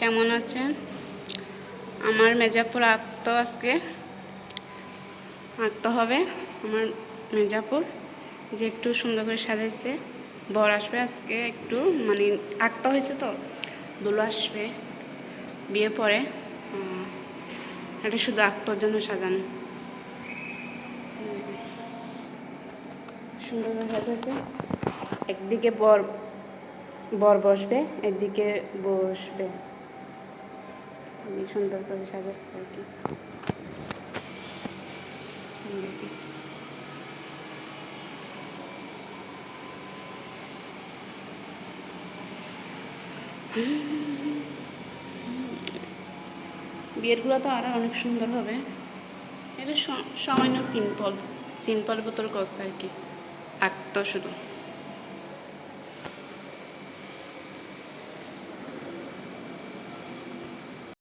কেমন আছেন? আমার মেজাপুর আঁকতো আজকে। আঁকতে হবে আমার মেজাপুর, যে একটু সুন্দর করে সাজাইছে। বর আসবে আজকে একটু মানে আঁকতে হয়েছে তো, দুলো আসবে, বিয়ে পরে। এটা শুধু আঁকতোর জন্য সাজানো। সুন্দর সাজাইছে। একদিকে বর বর বসবে একদিকে বসবে। আমি সুন্দর করে সাজাচ্ছি আর কি। বিয়েরগুলো তো আরও অনেক সুন্দর হবে। এটা সামান্য সিম্পল সিম্পল বোতল করছে আর কি। আঁকতো শুধু।